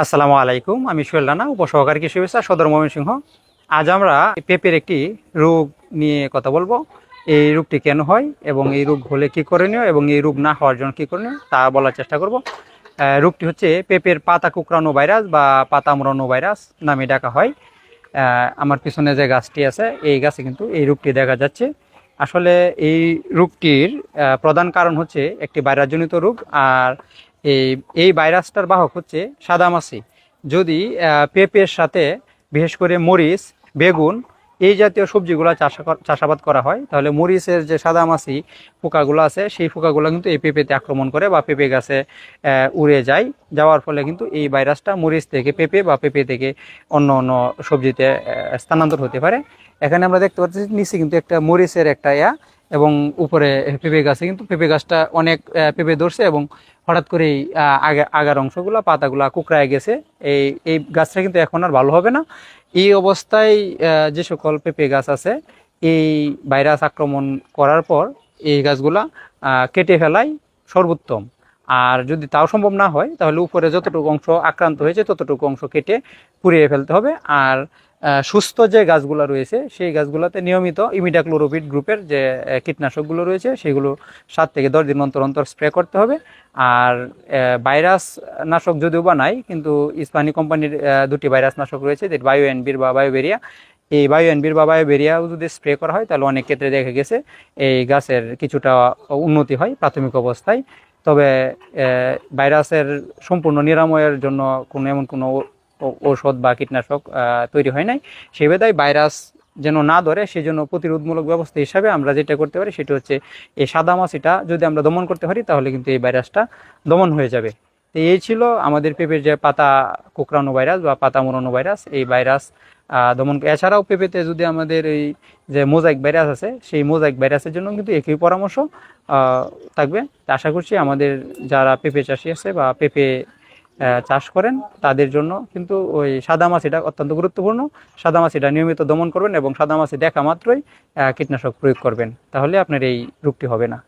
আসসালামু আলাইকুম, আমি সোহেল রানা, উপসহকারী কৃষি বিস্তার সদর ময়মনসিংহ। আজ আমরা পেঁপের একটি রোগ নিয়ে কথা বলব। এই রোগটি কেন হয় এবং এই রোগ হলে কি করণীয় এবং এই রোগ না হওয়ার জন্য কি করণীয় তা বলার চেষ্টা করব। রোগটি হচ্ছে পেঁপের পাতা কুকরানো ভাইরাস বা পাতা মোড়ানো ভাইরাস নামে ডাকা হয়। আমার পিছনে যে গাছটি আছে, এই গাছে কিন্তু এই রোগটি দেখা যাচ্ছে। আসলে এই রোগটির প্রধান কারণ হচ্ছে একটি ভাইরাসজনিত রোগ আর এই এই ভাইরাসটার বাহক হচ্ছে সাদামাছি। যদি পেঁপের সাথে, বিশেষ করে মরিচ, বেগুন এই জাতীয় সবজিগুলো চাষ চাষাবাদ করা হয়, তাহলে মরিচের যে সাদা সাদামাছি পোকাগুলো আছে, সেই পোকাগুলো কিন্তু এই পেঁপেতে আক্রমণ করে বা পেঁপে গাছে উড়ে যায়। যাওয়ার ফলে কিন্তু এই ভাইরাসটা মরিচ থেকে পেঁপে বা পেঁপে থেকে অন্য অন্য সবজিতে স্থানান্তর হতে পারে। এখানে আমরা দেখতে পাচ্ছি নিচে কিন্তু একটা মরিচের একটা ইয়া এবং উপরে পেঁপে গাছে কিন্তু পেঁপে গাছটা অনেক পেঁপে ধরছে এবং হঠাৎ করেই আগা আগার অংশগুলো, পাতাগুলো কুকড়ায় গেছে। এই এই গাছটা কিন্তু এখন আর ভালো হবে না। এই অবস্থায় যে সকল পেঁপে গাছ আছে, এই ভাইরাস আক্রমণ করার পর এই গাছগুলা কেটে ফেলাই সর্বোত্তম। আর যদি তাও সম্ভব না হয়, তাহলে উপরে যতটুকু অংশ আক্রান্ত হয়েছে, ততটুকু অংশ কেটে পুড়িয়ে ফেলতে হবে। আর সুস্থ যে গাছগুলো রয়েছে, সেই গাছগুলোতে নিয়মিত ইমিডাক্লোরোভিড গ্রুপের যে কীটনাশকগুলো রয়েছে, সেগুলো সাত থেকে দশ দিন অন্তর অন্তর স্প্রে করতে হবে। আর ভাইরাস নাশক যদিও বা নাই, কিন্তু ইস্পানি কোম্পানির দুটি ভাইরাস নাশক রয়েছে, যেটি বায়ো এনবির বা বায়োবেরিয়া। এই বায়ো এনবির বা বায়োবেরিয়াও যদি স্প্রে করা হয়, তাহলে অনেক ক্ষেত্রে দেখা গেছে এই গাছের কিছুটা উন্নতি হয় প্রাথমিক অবস্থায়। তবে ভাইরাসের সম্পূর্ণ নিরাময়ের জন্য কোনো এমন কোনো ঔষধ বা কীটনাশক তৈরি হয় নাই। সেই বেদায় ভাইরাস যেন না ধরে সেই জন্য প্রতিরোধমূলক ব্যবস্থা হিসাবে আমরা যেটা করতে পারি সেটা হচ্ছে, এই সাদা মাছিটা যদি আমরা দমন করতে পারি, তাহলে কিন্তু এই ভাইরাসটা দমন হয়ে যাবে। তো এই ছিল আমাদের পেঁপের যে পাতা কোকড়ানো ভাইরাস বা পাতা মোড়ানো ভাইরাস, এই ভাইরাস দমন এছাড়াও পেঁপেতে যদি আমাদের এই যে মোজাইক ভাইরাস আছে, সেই মোজাইক ভাইরাসের জন্য কিন্তু একই পরামর্শ থাকবে। আশা করছি আমাদের যারা পেঁপে চাষি আছে বা পেঁপে চাষ করেন, তাদের জন্য কিন্তু ওই সাদা মাছ এটা অত্যন্ত গুরুত্বপূর্ণ। সাদা মাছ এটা নিয়মিত দমন করবেন এবং সাদা মাছি দেখা মাত্রই কীটনাশক প্রয়োগ করবেন। তাহলে আপনার এই রোগটি হবে না।